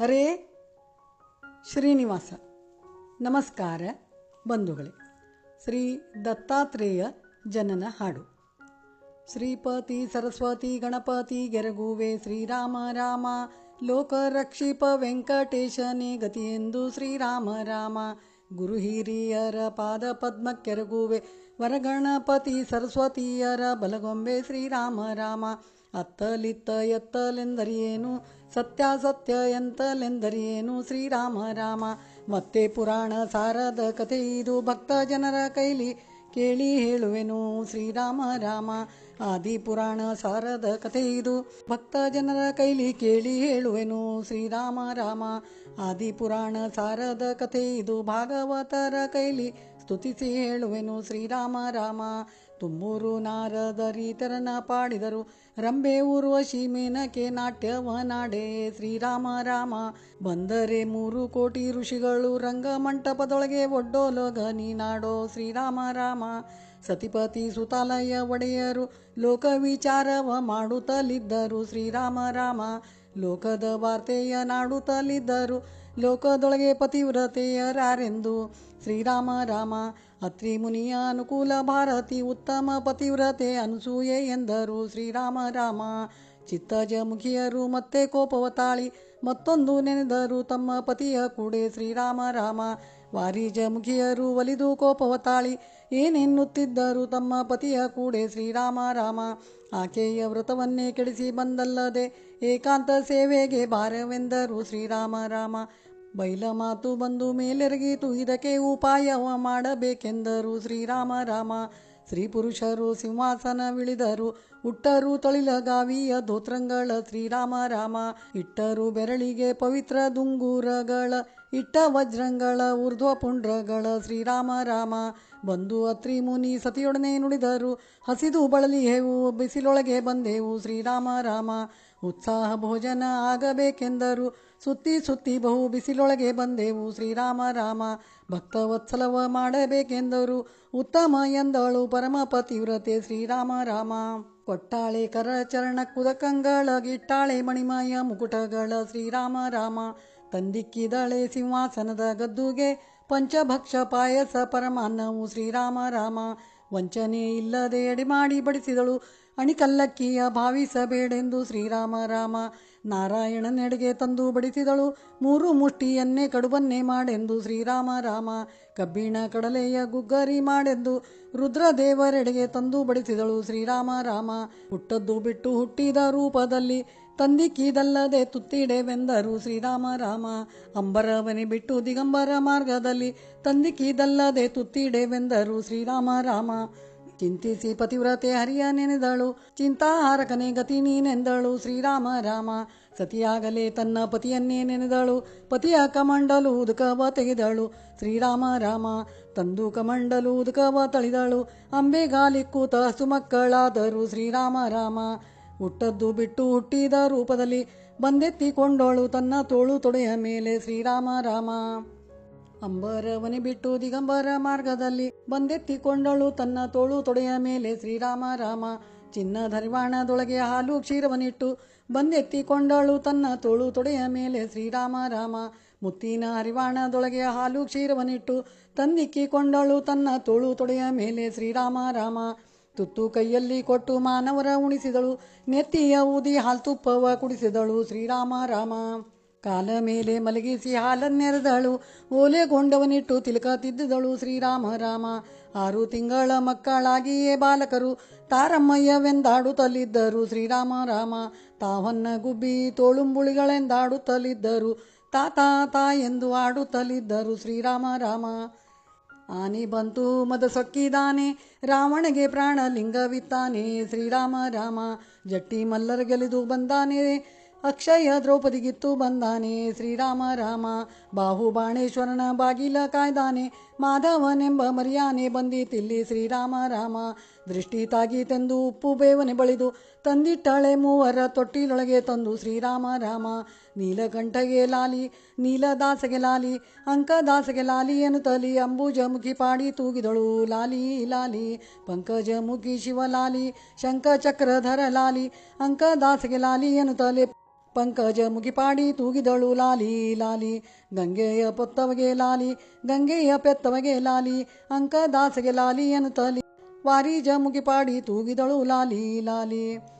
ಹರೇ ಶ್ರೀನಿವಾಸ. ನಮಸ್ಕಾರ ಬಂಧುಗಳೇ. ಶ್ರೀ ದತ್ತಾತ್ರೇಯ ಜನನ ಹಾಡು. ಶ್ರೀಪತಿ ಸರಸ್ವತಿ ಗಣಪತಿ ಗೆರಗುವೆ ಶ್ರೀರಾಮ ರಾಮ ಲೋಕ ರಕ್ಷಿಪ ವೆಂಕಟೇಶನೇ ಗತಿಯೆಂದು ಶ್ರೀರಾಮ ರಾಮ ಗುರು ಹಿರಿಯರ ಪಾದ ಪದ್ಮ ಕೆರಗುವೆ ವರಗಣಪತಿ ಸರಸ್ವತಿಯರ ಬಲಗೊಂಬೆ ಶ್ರೀರಾಮ ರಾಮ ಅತ್ತಲಿತ್ತ ಎತ್ತಲೆಂದರಿಯೇನು ಸತ್ಯಾಸತ್ಯ ಎಂತಲೆಂದರಿಯೇನು ಶ್ರೀರಾಮ ರಾಮ. ಮತ್ತೆ ಪುರಾಣ ಸಾರದ ಕಥೆ ಇದು. ಭಕ್ತ ಜನರ ಕೈಲಿ ಕೇಳಿ ಹೇಳುವೆನು. ಶ್ರೀರಾಮ ರಾಮ. ಆದಿ ಪುರಾಣ ಸಾರದ ಕಥೆ ಇದು. ಭಕ್ತ ಜನರ ಕೈಲಿ ಕೇಳಿ ಹೇಳುವೆನು. ಶ್ರೀರಾಮ ರಾಮ. ಆದಿ ಪುರಾಣ ಸಾರದ ಕಥೆ ಇದು. ಭಾಗವತರ ಕೈಲಿ ಸ್ತುತಿಸಿ ಹೇಳುವೆನು. ಶ್ರೀರಾಮ ರಾಮ. ತುಮ್ಮೂರು ನಾರದರೀತರನ ಪಾಡಿದರು. ರಂಬೆ ಊರ್ವಶಿ ಮೇನಕೆ ನಾಟ್ಯವ ನಾಡೆ ಶ್ರೀರಾಮ ರಾಮ, ಬಂದರೆ ಮೂರು ಕೋಟಿ ಋಷಿಗಳು, ರಂಗ ಮಂಟಪದೊಳಗೆ ಒಡ್ಡೋಲೋಗ ನೀನಾಡೋ ಶ್ರೀರಾಮ ರಾಮ, ಸತಿಪತಿ ಸುತಾಲಯ ಒಡೆಯರು ಲೋಕ ವಿಚಾರವ ಮಾಡುತ್ತಲಿದ್ದರು. ಶ್ರೀರಾಮ ರಾಮ, ಲೋಕದ ವಾರ್ತೆಯ ನಾಡುತ್ತಲಿದ್ದರು. ಲೋಕದೊಳಗೆ ಪತಿವ್ರತೆಯರಾರೆಂದು ಶ್ರೀರಾಮ ರಾಮ, ಅತ್ರಿ ಮುನಿಯ ಅನುಕೂಲ ಭಾರತಿ ಉತ್ತಮ ಪತಿವ್ರತೆ ಅನಸೂಯೆ ಎಂದರು. ಶ್ರೀರಾಮ ರಾಮ ಚಿತ್ತಜ ಮುಖಿಯರು ಮತ್ತೆ ಕೋಪವ ತಾಳಿ ಮತ್ತೊಂದು ನೆನೆದರು. ತಮ್ಮ ಪತಿಯ ಕೂಡೆ ಶ್ರೀರಾಮ ರಾಮ ವಾರಿಜ ಮುಖಿಯರು ಒಲಿದು ಕೋಪವ ತಾಳಿ ಏನೆನ್ನುತ್ತಿದ್ದರು? ತಮ್ಮ ಪತಿಯ ಕೂಡೆ ಶ್ರೀರಾಮ ರಾಮ, ಆಕೆಯ ವ್ರತವನ್ನೇ ಕೆಡಿಸಿ ಬಂದಲ್ಲದೆ ಏಕಾಂತ ಸೇವೆಗೆ ಭಾರವೆಂದರು. ಶ್ರೀರಾಮ ರಾಮ ಬೈಲ ಮಾತು ಬಂದು ಮೇಲೆರಗಿತು ಇದಕ್ಕೆ ಉಪಾಯವ ಮಾಡಬೇಕೆಂದರು. ಶ್ರೀರಾಮ ರಾಮ ಸ್ತ್ರೀ ಪುರುಷರು ಸಿಂಹಾಸನವಿಳಿದರು ಉಟ್ಟರು ತಳಿಲಗಾವಿಯ ಧೋತ್ರಂಗಳ ಶ್ರೀರಾಮ ರಾಮ, ಇಟ್ಟರು ಬೆರಳಿಗೆ ಪವಿತ್ರ ದುಂಗೂರಗಳ, ಇಟ್ಟ ವಜ್ರಂಗಳ ಊರ್ಧ್ವ ಪುಂಡ್ರಗಳ ಶ್ರೀರಾಮ ರಾಮ. ಬಂದು ಅತ್ರಿ ಮುನಿ ಸತಿಯೊಡನೆ ನುಡಿದರು. ಹಸಿದು ಬಳಲಿ ಹೇವು ಬಿಸಿಲೊಳಗೆ ಬಂದೆವು. ಶ್ರೀರಾಮ ರಾಮ ಉತ್ಸಾಹ ಭೋಜನ ಆಗಬೇಕೆಂದರು. ಸುತ್ತಿ ಸುತ್ತಿ ಬಹು ಬಿಸಿಲೊಳಗೆ ಬಂದೆವು. ಶ್ರೀರಾಮ ರಾಮ, ಭಕ್ತವತ್ಸಲವ ಮಾಡಬೇಕೆಂದರು. ಉತ್ತಮ ಎಂದಳು ಪರಮ ಪತಿವ್ರತೆ ಶ್ರೀರಾಮ ರಾಮ. ಕೊಟ್ಟಾಳೆ ಕರಚರಣ ಕುದಕಂಗಳ, ಗಿಟ್ಟಾಳೆ ಮಣಿಮಯ ಮುಕುಟಗಳ ಶ್ರೀರಾಮ ರಾಮ. ತಂದಿಕ್ಕಿದಳೆ ಸಿಂಹಾಸನದ ಗದ್ದುಗೆ, ಪಂಚಭಕ್ಷ ಪಾಯಸ ಪರಮಾನ್ನವು ಶ್ರೀರಾಮ ರಾಮ. ವಂಚನೆ ಇಲ್ಲದೆ ಎಡೆಮಾಡಿ ಬಡಿಸಿದಳು. ಅಣಿಕಲ್ಲಕ್ಕಿಯ ಭಾವಿಸಬೇಡೆಂದು ಶ್ರೀರಾಮ ರಾಮ ನಾರಾಯಣನೆಡೆಗೆ ತಂದು ಬಡಿಸಿದಳು. ಮೂರು ಮುಷ್ಟಿಯನ್ನೇ ಕಡುಬನ್ನೇ ಮಾಡೆಂದು ಶ್ರೀರಾಮ ರಾಮ ಕಬ್ಬಿಣ ಕಡಲೆಯ ಗುಗ್ಗರಿ ಮಾಡೆಂದು ರುದ್ರದೇವರೆಡೆಗೆ ತಂದು ಬಡಿಸಿದಳು ಶ್ರೀರಾಮ ರಾಮ. ಹುಟ್ಟದ್ದು ಬಿಟ್ಟು ಹುಟ್ಟಿದ ರೂಪದಲ್ಲಿ ತಂದಿಕ್ಕಿದಲ್ಲದೆ ತುತ್ತಿಡೆವೆಂದರು ಶ್ರೀರಾಮ ರಾಮ. ಅಂಬರವನೆ ಬಿಟ್ಟು ದಿಗಂಬರ ಮಾರ್ಗದಲ್ಲಿ ತಂದಿಕ್ಕಿದಲ್ಲದೆ ತುತ್ತಿಡೆವೆಂದರು ಶ್ರೀರಾಮ ರಾಮ. ಚಿಂತಿಸಿ ಪತಿವ್ರತೆ ಹರಿಯ ನೆನೆದಳು ಚಿಂತಾಹಾರಕನೇ ಗತಿ ನೀನೆಂದಳು. ಶ್ರೀರಾಮ, ರಾಮ, ಸತಿಯಾಗಲೇ ತನ್ನ ಪತಿಯನ್ನೇ ನೆನೆದಳು. ಪತಿಯ ಕಮಂಡಲು ಉದುಕವ ತೆಗೆದಳು. ಶ್ರೀರಾಮ, ರಾಮ, ತಂದು ಕಮಂಡಲು ಉದುಕವ ತಳಿದಳು. ಅಂಬೆಗಾಲಿ ಕೂತ ಸುಮಕ್ಕಳಾದರು ಶ್ರೀರಾಮ, ರಾಮ, ಹುಟ್ಟದ್ದು ಬಿಟ್ಟು ಹುಟ್ಟಿದ ರೂಪದಲ್ಲಿ ಬಂದೆತ್ತಿಕೊಂಡಳು. ತನ್ನ ತೋಳು ತೊಡೆಯ ಮೇಲೆ ಶ್ರೀರಾಮ, ರಾಮ. ಅಂಬರವನೆ ಬಿಟ್ಟು ದಿಗಂಬರ ಮಾರ್ಗದಲ್ಲಿ ಬಂದೆತ್ತಿಕೊಂಡಳು ತನ್ನ ತೋಳು ತೊಡೆಯ ಮೇಲೆ ಶ್ರೀರಾಮ ರಾಮ. ಚಿನ್ನ ಹರಿವಾಣದೊಳಗೆ ಹಾಲು ಕ್ಷೀರವನಿಟ್ಟು ಬಂದೆತ್ತಿಕೊಂಡಳು ತನ್ನ ತೋಳು ತೊಡೆಯ ಮೇಲೆ ಶ್ರೀರಾಮ ರಾಮ. ಮುತ್ತಿನ ಹರಿವಾಣದೊಳಗೆ ಹಾಲು ಕ್ಷೀರವನಿಟ್ಟು ತಂದಿಕ್ಕಿಕೊಂಡಳು ತನ್ನ ತೋಳು ತೊಡೆಯ ಮೇಲೆ ಶ್ರೀರಾಮ ರಾಮ. ತುತ್ತು ಕೈಯಲ್ಲಿ ಕೊಟ್ಟು ಮಾನವರ ಉಣಿಸಿದಳು, ನೆತ್ತಿಯ ಊದಿ ಹಾಲ್ತುಪ್ಪವ ಕುಡಿಸಿದಳು ಶ್ರೀರಾಮ ರಾಮ. ಕಾಲ ಮೇಲೆ ಮಲಗಿಸಿ ಹಾಲನ್ನೆರೆದಳು. ಓಲೆಗೊಂಡವನಿಟ್ಟು ತಿಲಕ ತಿದ್ದಿದಳು ಶ್ರೀರಾಮ ರಾಮ. ಆರು ತಿಂಗಳ ಮಕ್ಕಳಾಗಿಯೇ ಬಾಲಕರು ತಾರಮ್ಮಯ್ಯವೆಂದಾಡುತ್ತಲಿದ್ದರು ಶ್ರೀರಾಮ ರಾಮ. ತಾವನ್ನ ಗುಬ್ಬಿ ತೋಳುಂಬುಳಿಗಳೆಂದಾಡುತ್ತಲಿದ್ದರು. ತಾತ, ತಾ ಎಂದು ಆಡುತ್ತಲಿದ್ದರು ಶ್ರೀರಾಮ ರಾಮ. ಆನೆ ಬಂತು ಮದ ಸೊಕ್ಕಿದಾನೆ ರಾವಣಗೆ ಪ್ರಾಣ ಲಿಂಗವಿತ್ತಾನೆ ಶ್ರೀರಾಮ ರಾಮ. ಜಟ್ಟಿ ಮಲ್ಲರ ಗೆಲಿದು ಬಂದಾನೆ. ಅಕ್ಷಯ ದ್ರೌಪದಿಗಿತ್ತು ಬಂದಾನೆ. ಶ್ರೀರಾಮ, ರಾಮ, ಬಾಹುಬಾಣೇಶ್ವರನ ಬಾಗಿಲ ಕಾಯ್ದಾನೆ. ಮಾಧವನೆಂಬ ಮರಿಯಾನೆ ಬಂದಿತಿಲ್ಲಿ ಶ್ರೀರಾಮ, ರಾಮ ದೃಷ್ಟಿ ತಾಗೀತೆಂದು ಉಪ್ಪು ಬೇವನೆ ಬಳಿದು ತಂದಿಟ್ಟಾಳೆ ಮೂವರ ತೊಟ್ಟಿಲೊಳಗೆ ತಂದು ಶ್ರೀರಾಮ, ರಾಮ ನೀಲಕಂಠಗೆ ಲಾಲಿ, ನೀಲದಾಸಗೆ ಲಾಲಿ, ಅಂಕದಾಸಗೆ ಲಾಲಿ ಅಂಬುಜ ಅಂಬುಜಮುಖಿ ಪಾಡಿ ತೂಗಿದಳು. ಲಾಲಿ ಲಾಲಿ ಶಿವಲಾಲಿ ಶಂಕ ಚಕ್ರಧರ ಲಾಲಿ, ಅಂಕದಾಸಗೆ ಲಾಲಿ ಎನ್ನುತ್ತಲೆ ಪಂಕಜ ಮುಗಿಪಾಡಿ ತೂಗಿದಳು ಲಾಲಿ ಲಾಲಿ, ಗಂಗೆಯ ಪೊತ್ತವಗೆ ಲಾಲಿ, ಗಂಗೆಯ ಪೆತ್ತವಗೆ ಲಾಲಿ, ಅಂಕದಾಸಗೆ ಲಾಲಿ ಎನ್ನುತ್ತಲಿ. ವಾರೀಜ ಮುಗಿಪಾಡಿ ತೂಗಿದಳು ಲಾಲಿ ಲಾಲಿ.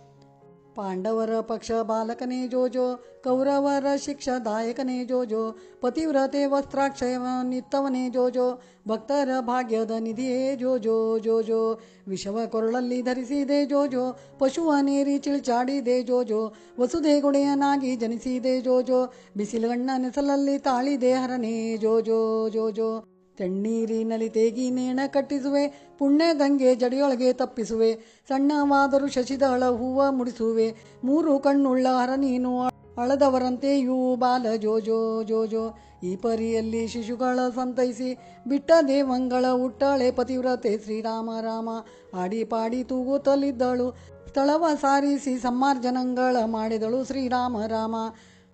ಪಾಂಡವರ ಪಕ್ಷ ಬಾಲಕನೇ ಜೋಜೋ ಕೌರವರ ಶಿಕ್ಷಾದಾಯಕನೇ ಜೋಜೋ ಪತಿವ್ರತೆ ವಸ್ತ್ರಾಕ್ಷಯ ನಿತ್ತವನೇ ಜೋಜೋ ಭಕ್ತರ ಭಾಗ್ಯದ ನಿಧಿಯೇ ಜೋಜೋ ಜೋಜೋ ವಿಷವ ಕೊರಳಲ್ಲಿ ಧರಿಸಿದೆ ಜೋಜೋ ಪಶುವ ನೇರಿ ಚಿಳ್ಚಾಡಿದೆ ಜೋಜೋ ವಸುದೆ ಗುಡೆಯನಾಗಿ ಜನಿಸಿದೆ ಜೋಜೋ ಬಿಸಿಲುಗಣ್ಣ ನೆಸಲಲ್ಲಿ ತಾಳಿದೆ ಹರನೇ ಜೋಜೋ ಜೋಜೋ ತಣ್ಣೀರಿನಲ್ಲಿ ತೇಗಿ ನೇಣ ಕಟ್ಟಿಸುವೆ ಪುಣ್ಯ ಗಂಗೆ ಜಡಿಯೊಳಗೆ ತಪ್ಪಿಸುವೆ. ಸಣ್ಣವಾದರೂ ಶಶಿದಳ ಹೂವ ಮುಡಿಸುವೆ, ಮೂರು ಕಣ್ಣುಳ್ಳ ಹರ ನೀನು ಅಳದವರಂತೆಯೂ ಬಾಲ ಜೋಜೋ ಜೋಜೋ ಈ ಪರಿಯಲ್ಲಿ ಶಿಶುಗಳ ಸಂತೈಸಿ, ಬಿಟ್ಟ ದೇವಂಗಳ ಉಟ್ಟಾಳೆ ಪತಿವ್ರತೆ ಶ್ರೀರಾಮ ರಾಮ. ಆಡಿ ಪಾಡಿ ತೂಗುತ್ತಲಿದ್ದಳು ಸ್ಥಳವ ಸಾರಿಸಿ ಸಮ್ಮಾರ್ಜನಗಳ ಮಾಡಿದಳು ಶ್ರೀರಾಮ ರಾಮ.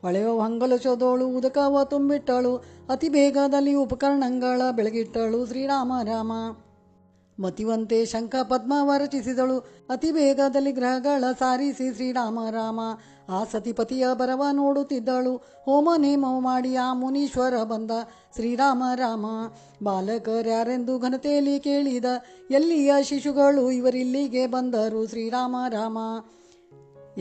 ಹೊಳೆಯೋ ಹಂಗಲು ಚೋದೋಳು ಉದಕವ ತುಂಬಿಟ್ಟಳು, ಅತಿ ಬೇಗದಲ್ಲಿ ಉಪಕರಣಗಳ ಬೆಳಗಿಟ್ಟಳು ಶ್ರೀರಾಮ ರಾಮ. ಮತಿವಂತೆ ಶಂಖ ಪದ್ಮ ರಚಿಸಿದಳು, ಅತಿ ಬೇಗದಲ್ಲಿ ಗ್ರಹಗಳ ಸಾರಿಸಿ ಶ್ರೀರಾಮ ರಾಮ. ಆ ಸತಿಪತಿಯ ಬರವ ನೋಡುತ್ತಿದ್ದಳು, ಹೋಮ ನೇಮ ಮಾಡಿ ಆ ಮುನೀಶ್ವರ ಬಂದ ಶ್ರೀರಾಮ ರಾಮ. ಬಾಲಕರ್ಯಾರೆಂದು ಘನತೆಯಲ್ಲಿ ಕೇಳಿದ ಎಲ್ಲಿಯ ಶಿಶುಗಳು ಇವರಿಲ್ಲಿಗೆ ಬಂದರು ಶ್ರೀರಾಮ ರಾಮ.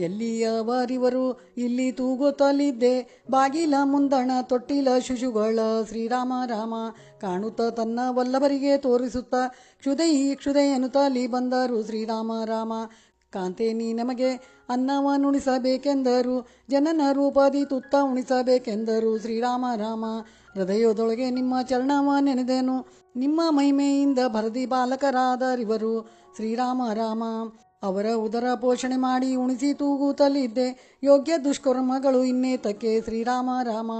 ಎಲ್ಲಿಯವರಿವರು ಇಲ್ಲಿ ತೂಗುತ್ತಲಿದ್ದೆ ಬಾಗಿಲ ಮುಂದಣ ತೊಟ್ಟಿಲ ಶಿಶುಗಳ ಶ್ರೀರಾಮ ರಾಮ ಕಾಣುತ್ತ ತನ್ನ ವಲ್ಲಭರಿಗೆ ತೋರಿಸುತ್ತ ಕ್ಷುದೈ ಕ್ಷುದೈ ತಾಲಿ ಬಂದರು ಶ್ರೀರಾಮ ರಾಮ. ಕಾಂತೆ, ನೀ ನಮಗೆ ಅನ್ನವನ್ನುಣಿಸಬೇಕೆಂದರು ಜನನ ರೂಪದಿ ತುತ್ತ ಉಣಿಸಬೇಕೆಂದರು ಶ್ರೀರಾಮ ರಾಮ. ಹೃದಯದೊಳಗೆ ನಿಮ್ಮ ಚರಣವ ನೆನೆದೆನು, ನಿಮ್ಮ ಮಹಿಮೆಯಿಂದ ಭರದಿ ಬಾಲಕರಾದರಿವರು ಶ್ರೀರಾಮ ರಾಮ. ಅವರ ಉದರ ಪೋಷಣೆ ಮಾಡಿ ಉಣಿಸಿ ತೂಗುತ್ತಲಿದ್ದೆ ಯೋಗ್ಯ ದುಷ್ಕರ್ಮಗಳು ಇನ್ನೇತಕ್ಕೆ. ಶ್ರೀರಾಮ, ರಾಮ,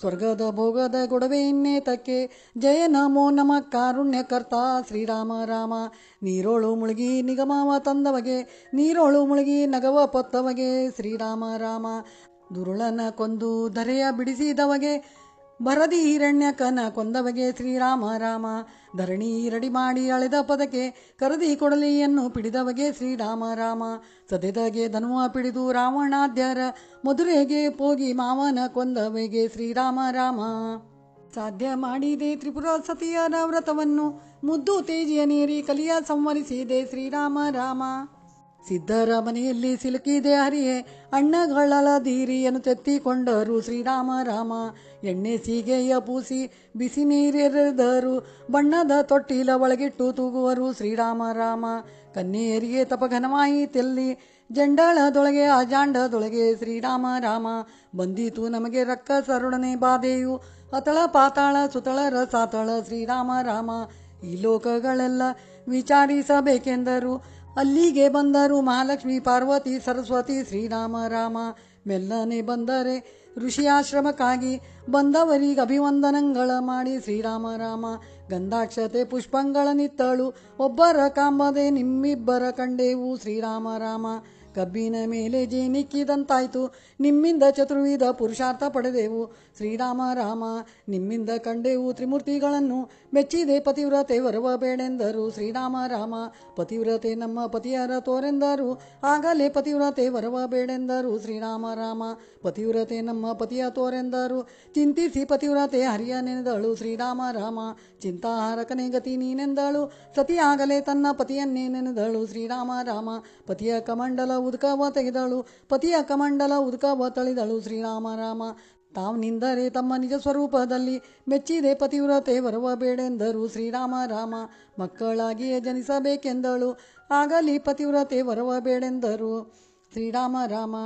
ಸ್ವರ್ಗದ ಭೋಗದ ಗೊಡವೆ ಇನ್ನೇತಕ್ಕೆ. ಜಯ ನಮೋ ನಮ, ಕಾರುಣ್ಯಕರ್ತ ಶ್ರೀರಾಮ, ರಾಮ. ನೀರೋಳು ಮುಳುಗಿ ನಿಗಮವ ತಂದವಗೆ. ನೀರೋಳು ಮುಳುಗಿ ನಗವ ಪೊತ್ತವಗೆ. ಶ್ರೀರಾಮ, ರಾಮ. ದುರುಳನ ಕೊಂದು ಧರೆಯ ಬಿಡಿಸಿದವಗೆ. ಭರದಿ ಹಿರಣ್ಯಕನ ಕೊಂದವಗೆ ಶ್ರೀರಾಮ ರಾಮ. ಧರಣಿ ರಡಿ ಮಾಡಿ ಅಳೆದ ಪದಕ್ಕೆ ಕರದಿ ಕೊಡಲಿಯನ್ನು ಪಿಡಿದವಗೆ ಶ್ರೀರಾಮ ರಾಮ. ಸದೆದಗೆ ಧನುವ ಪಿಡಿದು ರಾವಣಾದ್ಯರ ಮಧುರೆಗೆ ಪೋಗಿ ಮಾವನ ಕೊಂದವಗೆ ಶ್ರೀರಾಮ ರಾಮ. ಸಾಧ್ಯ ಮಾಡಿದೆ ತ್ರಿಪುರ ಸತಿಯರ ವ್ರತವನ್ನು ಮುದ್ದು ತೇಜಿಯ ನೀರಿ ಕಲಿಯ ಸಂವರಿಸಿದೆ ಶ್ರೀರಾಮ ರಾಮ. ಸಿದ್ಧರ ಮನೆಯಲ್ಲಿ ಸಿಲುಕಿದೆ ಹರಿಯೇ, ಅಣ್ಣಗಳಲದೀರಿಯನ್ನು ತೆತ್ತಿಕೊಂಡರು ಶ್ರೀರಾಮ ರಾಮ. ಎಣ್ಣೆ ಸೀಗೆಯ ಪೂಸಿ ಬಿಸಿ ನೀರೆರೆದರು, ಬಣ್ಣದ ತೊಟ್ಟಿಲ ಒಳಗಿಟ್ಟು ತೂಗುವರು ಶ್ರೀರಾಮ ರಾಮ. ಕನ್ಯೆಯರಿಗೆ ತಪಘನವಾಯಿತೆಲ್ಲಿ ಜಂಡಾಳದೊಳಗೆ, ಅಜಾಂಡದೊಳಗೆ ಶ್ರೀರಾಮ ರಾಮ. ಬಂದಿತು ನಮಗೆ ರಕ್ಕ ಸರುಡನೆ ಬಾಧೆಯು, ಅತಳ ಪಾತಾಳ ಸುತಳ ರಸಾತಳ ಶ್ರೀರಾಮ ರಾಮ. ಈ ಲೋಕಗಳೆಲ್ಲ ವಿಚಾರಿಸಬೇಕೆಂದರು ಅಲ್ಲಿಗೆ ಬಂದರು ಮಹಾಲಕ್ಷ್ಮಿ, ಪಾರ್ವತಿ, ಸರಸ್ವತಿ, ಶ್ರೀರಾಮ, ರಾಮ. ಮೆಲ್ಲನೆ ಬಂದರೆ ಋಷಿಯಾಶ್ರಮಕ್ಕಾಗಿ ಬಂದವರಿಗೆ ಅಭಿವಂದನಗಳ ಮಾಡಿ ಶ್ರೀರಾಮ, ರಾಮ. ಗಂಧಾಕ್ಷತೆ ಪುಷ್ಪಗಳ ನಿತ್ತಳು. ಒಬ್ಬರ ಕಾಂಬದೆ ನಿಮ್ಮಿಬ್ಬರ ಕಂಡೆವು ಶ್ರೀರಾಮ, ರಾಮ. ಕಬ್ಬಿನ ಮೇಲೆ ಜೇನಿಕ್ಕಿದಂತಾಯ್ತು ನಿಮ್ಮಿಂದ ಚತುರ್ವಿಧ ಪುರುಷಾರ್ಥ ಪಡೆದೆವು. ಶ್ರೀರಾಮ, ರಾಮ, ನಿಮ್ಮಿಂದ ಕಂಡೆವು ತ್ರಿಮೂರ್ತಿಗಳನ್ನು. ಮೆಚ್ಚಿದೆ ಪತಿವ್ರತೆ ವರವ ಬೇಡೆಂದರು. ಶ್ರೀರಾಮ, ರಾಮ, ಪತಿವ್ರತೆ ನಮ್ಮ ಪತಿಯರ ತೋರೆಂದರು. ಆಗಲೇ ಪತಿವ್ರತೆ ವರವ ಬೇಡೆಂದರು. ಶ್ರೀರಾಮ, ರಾಮ, ಪತಿವ್ರತೆ ನಮ್ಮ ಪತಿಯ ತೋರೆಂದರು. ಚಿಂತಿಸಿ ಪತಿವ್ರತೆ ಹರಿಯ ನೆನೆದಳು ಶ್ರೀರಾಮ, ರಾಮ ಚಿಂತಾಹಾರಕನೇ ಗತಿ ನೀನೆಂದಳು. ಸತಿಯಾಗಲೇ ತನ್ನ ಪತಿಯನ್ನೇ ನೆನೆದಳು. ಶ್ರೀರಾಮ, ರಾಮ, ಪತಿಯ ಕಮಂಡಲ ಉದ್ಕವ ತೆಗೆದಳು. ಪತಿಯ ಕಮಂಡಲ ಉದ್ಕವ ತಳಿದಳು. ಶ್ರೀರಾಮ, ರಾಮ, ತಾವು ನಿಂದರೆ ತಮ್ಮ ನಿಜ ಸ್ವರೂಪದಲ್ಲಿ ಮೆಚ್ಚಿದೆ ಪತಿವ್ರತೆ ಬರುವ ಬೇಡೆಂದರು. ಶ್ರೀರಾಮ, ರಾಮ, ಮಕ್ಕಳಾಗಿಯೇ ಜನಿಸಬೇಕೆಂದಳು. ಆಗಲಿ ಪತಿವ್ರತೆ ಬರುವ ಬೇಡೆಂದರು. ಶ್ರೀರಾಮ, ರಾಮ,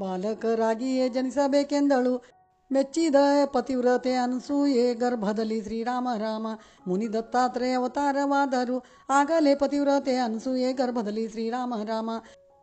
ಬಾಲಕರಾಗಿಯೇ ಜನಿಸಬೇಕೆಂದಳು. ಮೆಚ್ಚಿದ ಪತಿವ್ರತೆ ಅನಸೂಯೆ ಗರ್ಭದಲ್ಲಿ ಶ್ರೀರಾಮ, ರಾಮ ಮುನಿ ದತ್ತಾತ್ರೇಯ ಅವತಾರವಾದರು. ಆಗಲೇ ಪತಿವ್ರತೆ ಅನಸೂಯೆ ಗರ್ಭದಲ್ಲಿ ಶ್ರೀರಾಮ, ರಾಮ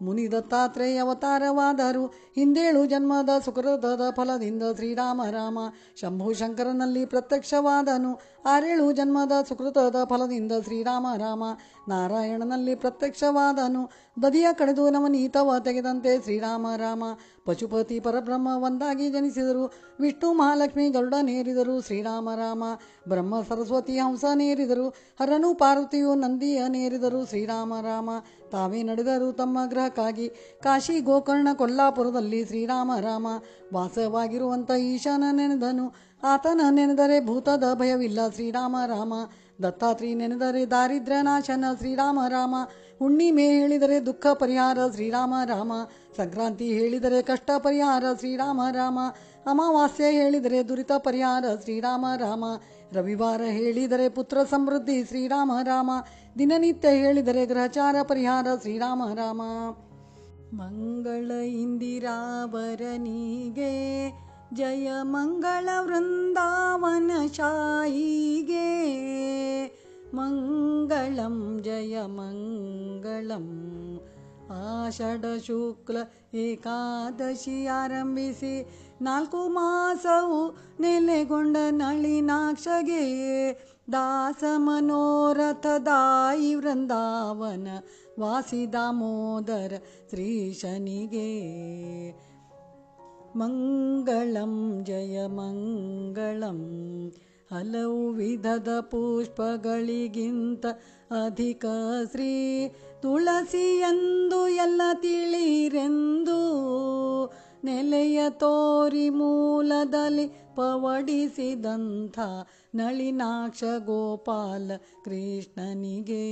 ಮುನಿ ದತ್ತಾತ್ರೇಯ ಅವತಾರವಾದರು. ಹಿಂದೇಳು ಜನ್ಮದ ಸುಕೃತದ ಫಲದಿಂದ ಶ್ರೀರಾಮ ರಾಮ ಶಂಭು ಶಂಕರನಲ್ಲಿ ಪ್ರತ್ಯಕ್ಷವಾದನು. ಆರೇಳು ಜನ್ಮದ ಸುಕೃತದ ಫಲದಿಂದ ಶ್ರೀರಾಮ ರಾಮ ನಾರಾಯಣನಲ್ಲಿ ಪ್ರತ್ಯಕ್ಷವಾದನು. ಬದಿಯ ಕಡೆದು ನವನೀತವ ತೆಗೆದಂತೆ ಶ್ರೀರಾಮ, ರಾಮ, ಪಶುಪತಿ, ಪರಬ್ರಹ್ಮ ಒಂದಾಗಿ ಜನಿಸಿದರು. ವಿಷ್ಣು ಮಹಾಲಕ್ಷ್ಮಿ ಗರುಡನೇರಿದರು ಶ್ರೀರಾಮ, ರಾಮ, ಬ್ರಹ್ಮ, ಸರಸ್ವತಿ ಹಂಸ ನೇರಿದರು. ಹರನು ಪಾರ್ವತಿಯು ನಂದಿಯ ನೇರಿದರು. ಶ್ರೀರಾಮ, ರಾಮ ತಾವೇ ನಡೆದರು ತಮ್ಮ ಗ್ರಹಕ್ಕಾಗಿ ಕಾಶಿ ಗೋಕರ್ಣ ಕೊಲ್ಲಾಪುರದಲ್ಲಿ ಶ್ರೀರಾಮ, ರಾಮ ವಾಸವಾಗಿರುವಂಥ ಈಶಾನ ನೆನೆದನು. ಆತನ ನೆನೆದರೆ ಭೂತದ ಭಯವಿಲ್ಲ. ಶ್ರೀರಾಮ, ರಾಮ ದತ್ತಾತ್ರಿ ನೆನೆದರೆ ದಾರಿದ್ರ ನಾಶನ ಶ್ರೀರಾಮ ರಾಮ ಹುಣ್ಣಿಮೆ ಹೇಳಿದರೆ ದುಃಖ ಪರಿಹಾರ ಶ್ರೀರಾಮ ರಾಮ, ಸಂಕ್ರಾಂತಿ ಹೇಳಿದರೆ ಕಷ್ಟ ಪರಿಹಾರ ಶ್ರೀರಾಮ ರಾಮ, ಅಮಾವಾಸ್ಯೆ ಹೇಳಿದರೆ ದುರಿತ ಪರಿಹಾರ ಶ್ರೀರಾಮ ರಾಮ, ರವಿವಾರ ಹೇಳಿದರೆ ಪುತ್ರ ಸಮೃದ್ಧಿ ಶ್ರೀರಾಮ ರಾಮ, ದಿನನಿತ್ಯ ಹೇಳಿದರೆ ಗ್ರಹಚಾರ ಪರಿಹಾರ ಶ್ರೀರಾಮ ರಾಮ. ಮಂಗಳ ಇಂದಿರಾವರನಿಗೆ ಜಯ ಮಂಗಳ ವೃಂದಾವನ ಶಾಯಿಗೆ. ಮಂಗಳಂ ಜಯ ಮಂಗಳಂ. ಆಷಾಢ ಶುಕ್ಲ ಏಕಾದಶಿ ಆರಂಭಿಸಿ ನಾಲ್ಕು ಮಾಸವು ನೆಲೆಗೊಂಡ ನಳಿನಾಕ್ಷಗೆ. ದಾಸ ಮನೋರಥದಾಯಿ ವೃಂದಾವನ ವಾಸಿ ದಾಮೋದರ ಶ್ರೀಶನಿಗೆ ಮಂಗಳಂ, ಜಯ ಮಂಗಳಂ. ಹಲವು ವಿಧದ ಪುಷ್ಪಗಳಿಗಿಂತ ಅಧಿಕ ಶ್ರೀ ತುಳಸಿಯಂದು ಎಲ್ಲ ತಿಳಿರೆಂದು ನೆಲೆಯ ತೋರಿ ಮೂಲದಲ್ಲಿ ಪವಡಿಸಿದಂಥ ನಳಿನಾಕ್ಷ ಗೋಪಾಲ ಕೃಷ್ಣನಿಗೆ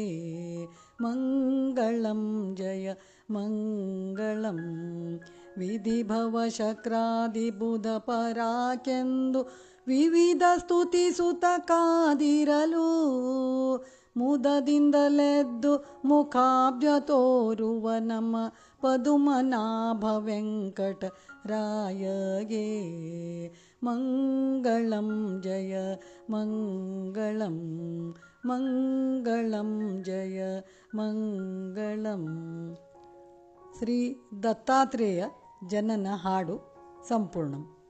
ಮಂಗಳಂ, ಜಯ ಮಂಗಳಂ. ವಿಧಿಭವ ಶಕ್ರಾದಿ ಬುಧ ಪರಾಕೆಂದು ವಿವಿಧ ಸ್ತುತಿಸುತ ಕಾದಿರಲು ಮುದದಿಂದಲೆದ್ದು ಮುಖಾಬ್ಜ ತೋರುವ ನಮ್ಮ ಪದುಮನಾಭ ವೆಂಕಟ ರಾಯಗೆ. ಮಂಗಳಂ ಜಯ, ಮಂಗಳಂ ಮಂಗಳಂ ಜಯ, ಮಂಗಳಂ. ಶ್ರೀ ದತ್ತಾತ್ರೇಯ ಜನನ ಹಾಡು ಸಂಪೂರ್ಣಂ.